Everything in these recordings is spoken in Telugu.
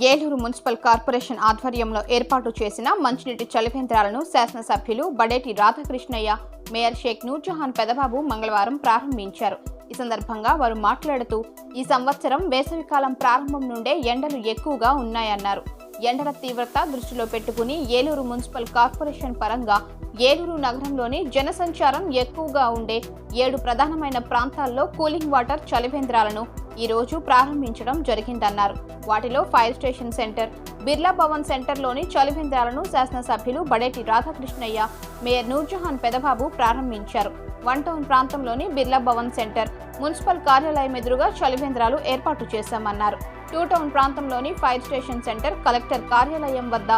ఏలూరు మున్సిపల్ కార్పొరేషన్ ఆధ్వర్యంలో ఏర్పాటు చేసిన మంచినీటి చలివేంద్రాలను శాసనసభ్యులు బడేటి రాధాకృష్ణయ్య మేయర్ షేక్ నూర్జహాన్ పెదబాబు మంగళవారం ప్రారంభించారు. ఈ సందర్భంగా వారు మాట్లాడుతూ ఈ సంవత్సరం వేసవికాలం ప్రారంభం నుండే ఎండలు ఎక్కువగా ఉన్నాయన్నారు. ఎండల తీవ్రత దృష్టిలో పెట్టుకుని ఏలూరు మున్సిపల్ కార్పొరేషన్ పరంగా ఏలూరు నగరంలోని జనసంచారం ఎక్కువగా ఉండే ఏడు ప్రధానమైన ప్రాంతాల్లో కూలింగ్ వాటర్ చలివేంద్రాలను ఈరోజు ప్రారంభించడం జరిగిందన్నారు. వాటిలో fire station centre Birla Bhavan సెంటర్లోని చలివేంద్రాలను శాసనసభ్యులు బడేటి రాధాకృష్ణయ్య మేయర్ నూర్జహాన్ పెదబాబు ప్రారంభించారు. వన్ టౌన్ ప్రాంతంలోని బిర్లా భవన్ సెంటర్ మున్సిపల్ కార్యాలయం ఎదురుగా చలివేంద్రాలు ఏర్పాటు చేశామన్నారు. టూ టౌన్ ప్రాంతంలోని ఫైర్ స్టేషన్ సెంటర్ కలెక్టర్ కార్యాలయం వద్ద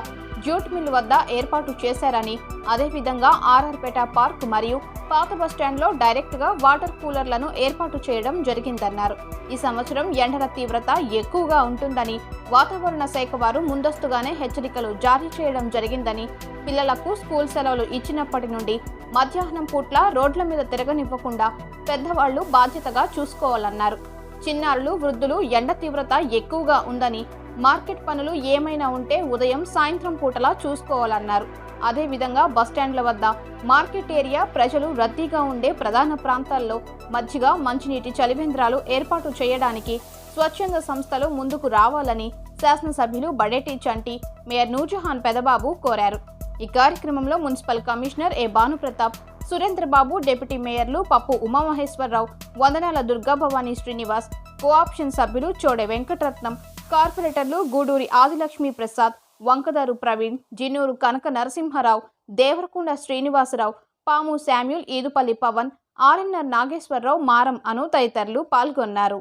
జ్యూట్ మిల్ వద్ద ఏర్పాటు చేశారని అదేవిధంగా ఆర్ఆర్పేట పార్క్ మరియు పాత బస్టాండ్లో డైరెక్ట్గా వాటర్ కూలర్లను ఏర్పాటు చేయడం జరిగిందన్నారు. ఈ సంవత్సరం ఎండల తీవ్రత ఎక్కువగా ఉంటుందని వాతావరణ శాఖ వారు ముందస్తుగానే హెచ్చరికలు జారీ చేయడం జరిగిందని పిల్లలకు స్కూల్ సెలవులు ఇచ్చినప్పటి నుండి మధ్యాహ్నం పూట్ల రోడ్ల మీద తిరగనివ్వకుండా పెద్దవాళ్ళు బాధ్యతగా చూసుకోవాలన్నారు. చిన్నారులు వృద్ధులు ఎండ తీవ్రత ఎక్కువగా ఉందని మార్కెట్ పనులు ఏమైనా ఉంటే ఉదయం సాయంత్రం పూటలా చూసుకోవాలన్నారు. అదేవిధంగా బస్టాండ్ల వద్ద మార్కెట్ ఏరియా ప్రజలు రద్దీగా ఉండే ప్రధాన ప్రాంతాల్లో మధ్యగా మంచినీటి చలివేంద్రాలు ఏర్పాటు చేయడానికి స్వచ్ఛంద సంస్థలు ముందుకు రావాలని శాసనసభ్యులు బడేటి చంటి మేయర్ నూర్జహాన్ పెదబాబు కోరారు. ఈ కార్యక్రమంలో municipal commissioner A Bhanupratap Surendrababu deputy మేయర్లు Pappu Umamaheswararao Vandanala Durgabhavani Srinivas cooption సభ్యులు చోడే వెంకటరత్నం కార్పొరేటర్లు గూడూరి ఆదిలక్ష్మి ప్రసాద్ వంకదారు ప్రవీణ్ జిన్నూరు కనక నరసింహారావు దేవరకొండ శ్రీనివాసరావు పాము శామ్యుల్ ఈదుపల్లి పవన్ ఆర్ఎన్ఆర్ నాగేశ్వరరావు మారం అను తదితరులు పాల్గొన్నారు.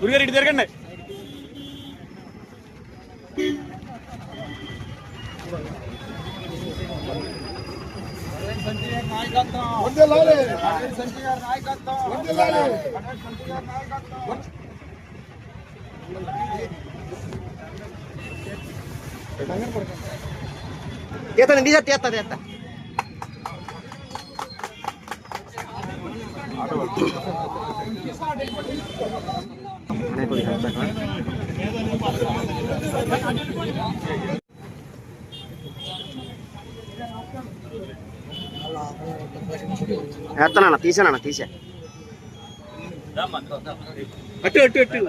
గురుగారు ఇటు తిరగండి వందలాలే వందలాలే తీస్తాను డీజర్ తీస్తా తీస్తా వేస్తానన్న తీసానన్న తీసా అటు అటు అటు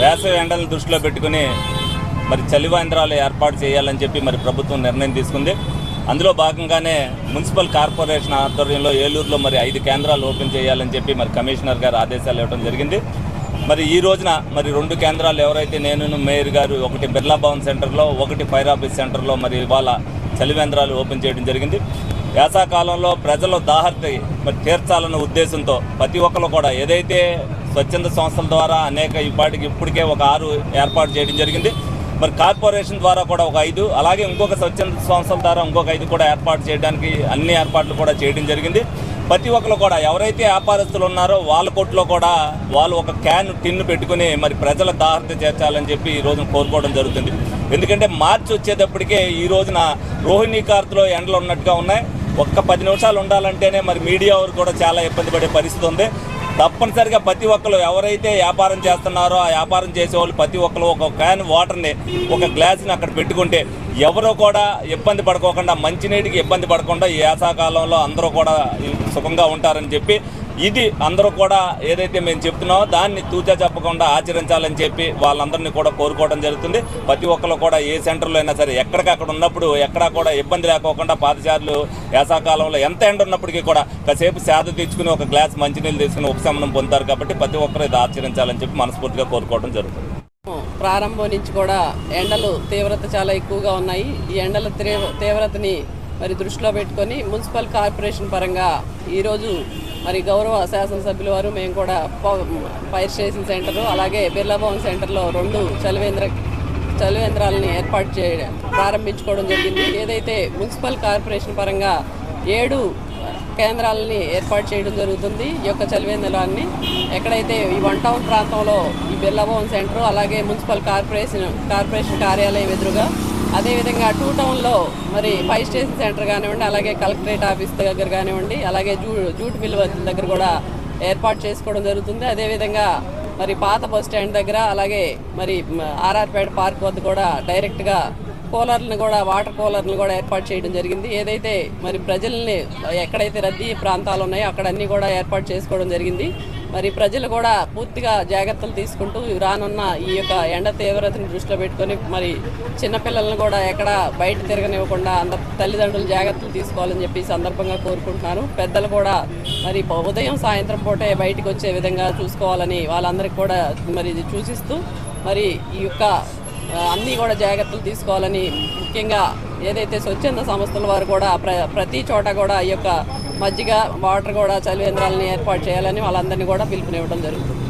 వేసవి ఎండలను దృష్టిలో పెట్టుకుని మరి చలివేంద్రాలు ఏర్పాటు చేయాలని చెప్పి మరి ప్రభుత్వం నిర్ణయం తీసుకుంది. అందులో భాగంగానే మున్సిపల్ కార్పొరేషన్ ఆధ్వర్యంలో ఏలూరులో మరి ఐదు కేంద్రాలు ఓపెన్ చేయాలని చెప్పి మరి కమిషనర్ గారు ఆదేశాలు ఇవ్వడం జరిగింది. మరి ఈ రోజున మరి రెండు కేంద్రాలు ఎవరైతే నేను మేయర్ గారు ఒకటి బిర్లా భవన్ సెంటర్లో ఒకటి ఫైర్ ఆఫీస్ సెంటర్లో మరి ఇవాళ చలివేంద్రాలు ఓపెన్ చేయడం జరిగింది. వేసాకాలంలో ప్రజలు దాహర్తి మరి తీర్చాలన్న ఉద్దేశంతో ప్రతి ఒక్కరు కూడా ఏదైతే స్వచ్ఛంద సంస్థల ద్వారా అనేక ఇప్పటికి ఇప్పటికే ఒక ఆరు ఏర్పాటు చేయడం జరిగింది. మరి కార్పొరేషన్ ద్వారా కూడా ఒక ఐదు అలాగే ఇంకొక స్వచ్ఛంద సంస్థల ద్వారా ఇంకొక ఐదు కూడా ఏర్పాటు చేయడానికి అన్ని ఏర్పాట్లు కూడా చేయడం జరిగింది. ప్రతి ఒక్కరు కూడా ఎవరైతే వ్యాపారస్తులు ఉన్నారో వాళ్ళ కొట్లో కూడా వాళ్ళు ఒక క్యాన్ టిన్ను పెట్టుకుని మరి ప్రజల దాహత చేర్చాలని చెప్పి ఈ రోజున కోరుకోవడం జరుగుతుంది. ఎందుకంటే మార్చి వచ్చేటప్పటికే ఈ రోజున రోహిణీ కార్తులో ఎండలు ఉన్నట్టుగా ఉన్నాయి. ఒక్క పది నిమిషాలు ఉండాలంటేనే మరి మీడియా వారు కూడా చాలా ఇబ్బంది పడే పరిస్థితి ఉంది. తప్పనిసరిగా ప్రతి ఒక్కరు ఎవరైతే వ్యాపారం చేస్తున్నారో ఆ వ్యాపారం చేసేవాళ్ళు ప్రతి ఒక్కరు ఒక క్యాన్ వాటర్ని ఒక గ్లాస్ని అక్కడ పెట్టుకుంటే ఎవరు కూడా ఇబ్బంది పడుకోకుండా మంచినీటికి ఇబ్బంది పడకుండా ఈ వేసాకాలంలో అందరూ కూడా సుఖంగా ఉంటారని చెప్పి ఇది అందరూ కూడా ఏదైతే మేము చెప్తున్నామో దాన్ని తూచా చెప్పకుండా ఆచరించాలని చెప్పి వాళ్ళందరినీ కూడా కోరుకోవడం జరుగుతుంది. ప్రతి ఒక్కరు కూడా ఏ సెంటర్లో అయినా సరే ఎక్కడికక్కడ ఉన్నప్పుడు ఎక్కడా కూడా ఇబ్బంది లేకోకుండా పాదచారులు వేసాకాలంలో ఎంత ఎండ ఉన్నప్పటికీ కూడా కాసేపు సేద తెచ్చుకుని ఒక గ్లాస్ మంచినీళ్ళు తీసుకుని ఉపశమనం పొందుతారు కాబట్టి ప్రతి ఒక్కరు ఇది ఆచరించాలని చెప్పి మనస్ఫూర్తిగా కోరుకోవడం జరుగుతుంది. ప్రారంభం నుంచి కూడా ఎండలు తీవ్రత చాలా ఎక్కువగా ఉన్నాయి. ఈ ఎండల తీవ్ర- తీవ్రతని మరి దృష్టిలో పెట్టుకొని మున్సిపల్ కార్పొరేషన్ పరంగా ఈరోజు మరి గౌరవ శాసనసభ్యుల వారు మేము కూడా ప- ఫైర్ స్టేషన్ సెంటర్ అలాగే బిర్లా భవన్ సెంటర్లో రెండు చలివేంద్ర చలివేంద్రాలని ఏర్పాటు చే ప్రారంభించుకోవడం జరిగింది. ఏదైతే మున్సిపల్ కార్పొరేషన్ పరంగా ఏడు కేంద్రాలని ఏర్పాటు చేయడం జరుగుతుంది ఈ యొక్క చలివేంద్రాన్ని ఎక్కడైతే ఈ వన్ టౌన్ ప్రాంతంలో ఈ బిర్లా భవన్ సెంటర్ అలాగే మున్సిపల్ కార్పొరేషన్ కార్పొరేషన్ కార్యాలయం ఎదురుగా అదేవిధంగా టూ టౌన్లో మరి ఫైవ్ స్టేషన్ సెంటర్ కానివ్వండి అలాగే కలెక్టరేట్ ఆఫీస్ దగ్గర కానివ్వండి అలాగే జూ జూట్ మిల్ దగ్గర కూడా ఏర్పాటు చేసుకోవడం జరుగుతుంది. అదేవిధంగా మరి పాత బస్ స్టాండ్ దగ్గర అలాగే మరి ఆర్ఆర్పేట పార్క్ వద్ద కూడా డైరెక్ట్గా కూలర్లను కూడా వాటర్ కూలర్లను కూడా ఏర్పాటు చేయడం జరిగింది. ఏదైతే మరి ప్రజల్ని ఎక్కడైతే రద్దీ ప్రాంతాలు ఉన్నాయో అక్కడ అన్నీ కూడా ఏర్పాటు చేసుకోవడం జరిగింది. మరి ప్రజలు కూడా పూర్తిగా జాగ్రత్తలు తీసుకుంటూ రానున్న ఈ యొక్క ఎండ తీవ్రతను దృష్టిలో పెట్టుకొని మరి చిన్నపిల్లలను కూడా ఎక్కడ బయట తిరగనివ్వకుండా అందరు తల్లిదండ్రులు జాగ్రత్తలు తీసుకోవాలని చెప్పి సందర్భంగా కోరుకుంటున్నాను. పెద్దలు కూడా మరి ఉదయం సాయంత్రం పూటే బయటకు వచ్చే విధంగా చూసుకోవాలని వాళ్ళందరికీ కూడా మరి చూసిస్తూ సూచిస్తూ మరి ఈ యొక్క అన్నీ కూడా జాగ్రత్తలు తీసుకోవాలని ముఖ్యంగా ఏదైతే స్వచ్ఛంద సంస్థల వారు కూడా ప్ర ప్రతి చోట కూడా ఈ యొక్క మజ్జిగ వాటర్ కూడా చలివేంద్రాలని ఏర్పాటు చేయాలని వాళ్ళందరినీ కూడా పిలుపునివ్వడం జరుగుతుంది.